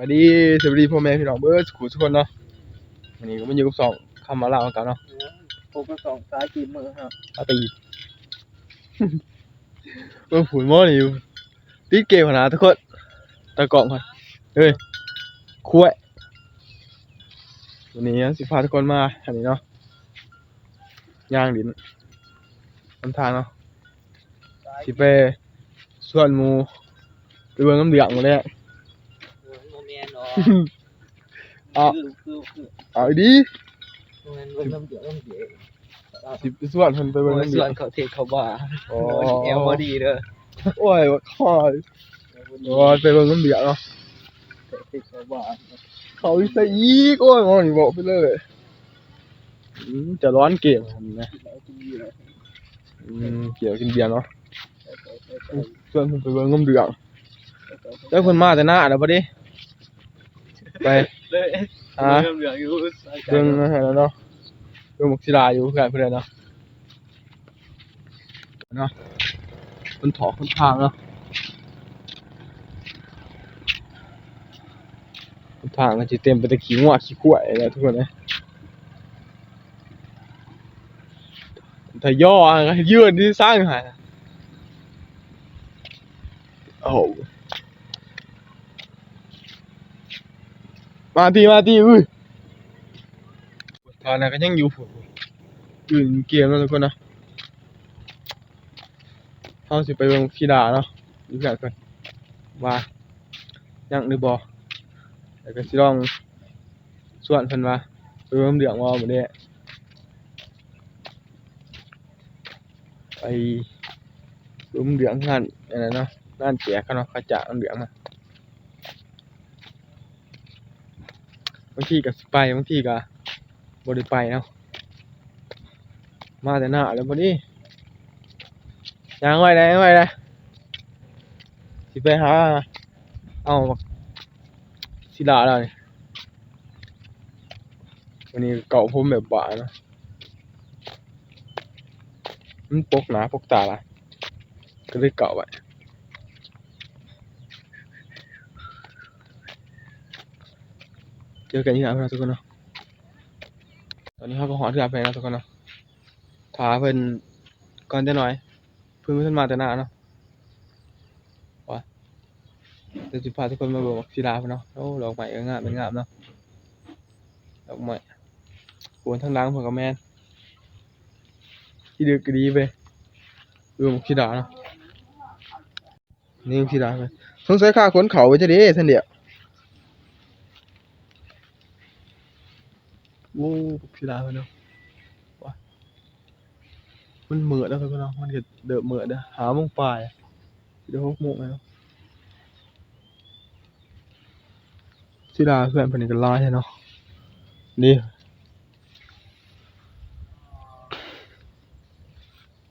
บัดดีสวัสดีพ่อแม่พี่น้องเบิร์ดสุขุทุกคนเนาะวันนี้ก็มาอยู่กับสองคำมาเล่ากันเนาะผมก็สองสายกีมือครับอาตีเออฝุ่นหม้อนี่อยู่ติดเกมขนาดทุกคนตะกล่องก่อนเฮ้ยคุ้ยวันนี้สิพาทุกคนมาอันนี้เนาะย่างดินนำทางเนาะสิไปส่วนหมูไปเบิ่งน้ำเดือดหมดเลยอะโม เมนต์เนาะเอาคือคือคือเอาอีดีโมเมนต์เบิ่งน้ำเดือดน้ำเดือดสิไปส่วนเพิ่นไปเบิ่งโมน้ำเมเดืส่อวดนเขาเทเขาบ้าอ๋อแอลบอดีเด้อโอ้ยว่าคอยโอ้ยไปเบิ่งน้ำเดือดเนาะเทเขาบ้าเขาอีสอีกโอ้ยมองนี่บอกไปเลยอืมจะร้อนเกมผมนะอืมเกี่ยวกินเบียร์เนาะส่วนเพิ่นไปเบิ่งน้ำเดือดแล้วเพิ่นมาแต่หน้าแล้วบ่ดิ ไปเลยหาน้ำเดือดอยู่เบิ่งนั่นแล้วเนาะเบิ่งหมกศิลาอยู่เพื่อนเพิ่นเนาะเนาะเพิ่นถอกเพิ่นทางเนาะเพิ่นทางก็สิเต็มไปด้วยขี้งัวขี้ข่วยแล้วทุกคนนะถ้าย่อก็ยืนที่สร้างหาโอ้โห มาทีมาทีอุ้ยตอนนั้นก็ยังอยู่ผมอยู่ในเกมแล้วทุกคนนะเขาสิไปเบิ่งพี่ดาเนาะดูกันก่อนว่ายังหรือบ่แล้วก็สิลองส่วนเพิ่นว่าไปเบิ่งเดืองว่าบ่ได้ไปรุมเหลืองงานอะไรเนาะงานแจกกันเนาะเขาจะเอาเหลืองมาางทีก็สิไปบางทีก็บ่ได้ไปเนาะมาแต่หน้าแล้วบ่นี้ยังไว้ได้ไว้ได้สิไปหาเอาบักศิลาแล้วนี่วันนี้เก่าผมแบบบ้าเนาะมันปกหนาปกตาละก็เลยเก่าไว้ เจอกันที่ไหนเพื่อนทุกคนเนาะตอนนี้เขาก็หอเรือไปแล้วทุกคนเนาะถาเพิ่นก่อนจะหน่อย เพิ่นเพิ่นมาแต่หน้าเนาะว่าเดี๋ยวจะพาทุกคนมาเบิกศิลาเพิ่นเนาะโอ้ดอกไม้ก็งามเป็นงามเนาะดอกไม้ปวนทั้งล้างเพิ่นก็แม่นที่ดึกก็ดีไปเออขี้ดาเนาะนี่ขี้ดาไปสงสัยค่าขนเขาไว้จะด้ท่านเดียว โอ้ขี้ดาไปเนาะว้ามันเหมือดแล้วเพื่นเนาะมันก็เดือบเหมือดอะหาโมงปลายอะเดี๋ยวหกโมงแล้วขี้ดาเพื่อนเพิ่นนี่ก็ลายเนาะนี่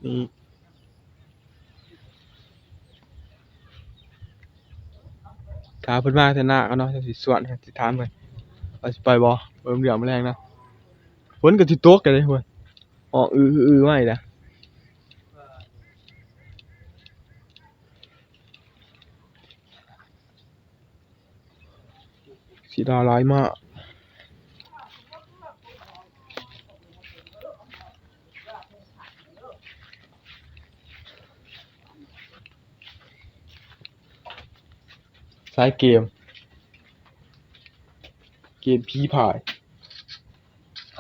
นี่ถามเพิ่นมาแต่หน้ากันเนาะจังสิสวนสิถามเพิ่นว่าสิไปบ่เบิ่มเดือดแรงนะ ฝนก็สิตกกันเลยเพิ่นออกอืออือๆมาอีกแล้วสีดาหลายมากสายเกม เกมผีพายโอ้ยดูกันเนาะโอ้ยดูเนาะตามเป็นซับเนาะสับยิงสับยิงเลยโก๊กสิลายเพื่อนเพิ่นก็ลาย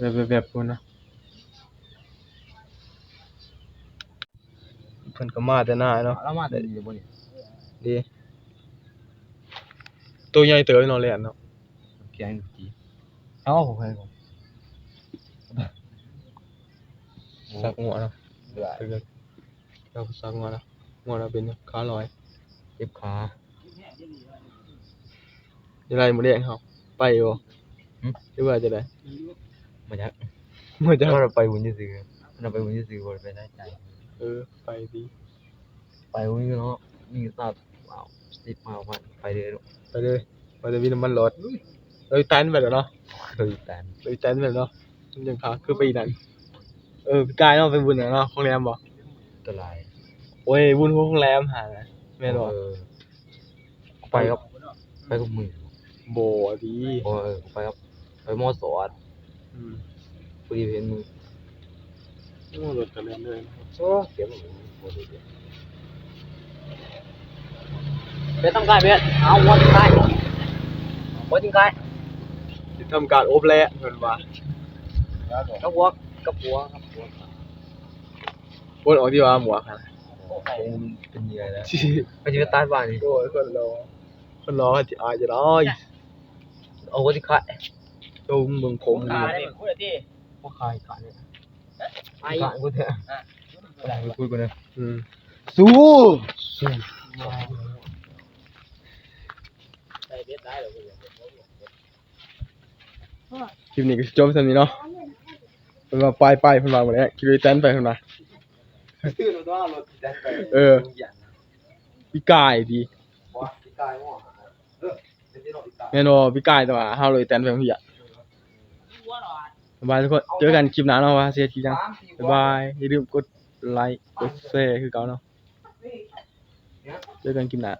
แต่หน้าก็ยังยางมาพุ่นเนาะแบบแบบแบบพุ่นเนาะเพิ่นก็มาแต่หน้าเนาะแล้วมาแต่ดีบ่นี่ดีตัวใหญ่เต๋อเนาะแล่นเนาะแกงจีเอาผมให้ผมสักหัวเนาะเดือดเออเราสักหัวเนาะหัวเราเป็นขาลอยเจ็บขายังไงมื้อแรกเฮาไปบ่หรือว่าจะได้ มาจากมื้อจะเราไปวุ้นซื้อเราไปวุ้นซื้อบ่ไปได้ใจ เออ ไปดีไปวุ้นเนาะมีสัตว์ว้าวสิบมาวันไปเลยไปเลยว่าจะมีน้ำมันรถเอ้ยแตนไปแล้วเนาะเคยแต่เอ้ยแตนไปแล้วเนาะมันยังขาคือไปอีกนั่นเออพี่กายเนาะไปบุญน่ะเนาะโรงแรมบ่ตัวลายโอ้ยบุญโรงแรมหาน่ะแม่นบ่ไปครับไปกับมือบ่ดีเออไปครับไปมอสอด อืมพอดีเห็นมือโอ้รถก็เล่นเลยโอ้เก็บเป็นต้องการเบ็ดเอาวันที่ใกล้วันที่ใกล้สิทำการอบแลเพิ่นว่ากับวัวกับวัวกับวัววนออกที่ว่าหมวกหั่นคงเป็นยังไงแล้วไปจะตายบ้านนี่โอ้ยคนรอคนรอที่อาจจะร้อยเอาวันที่ใก ล้จุงเมืองคมอยู่พวกใครขายเนี่ยไอ้ขายกูเถอะอะไรไปคุยกันนะอืมสู้คลิปนี้ก็สิจบซั่นนี้เนาะเพิ่นว่าไปไปเพิ่นว่าหมดแล้วคิดว่าแตนไปเพิ่นว่าซื้อรถว่ารถแดนเออพี่กายดีว่าที่กล้มั่วออเป็นที่รถอีกตาแม่นพี่กายแต่ว่าเฮาเลยแตนไปเพิ่นอยาก บ๊ายบายทุกคน เจอกันคลิปหน้าเนาะว่าเสียทีจังบ๊ายบายอย่าลืมกดไลค์ กดแชร์คือเก่าเนาะ เจอกันคลิปหน้า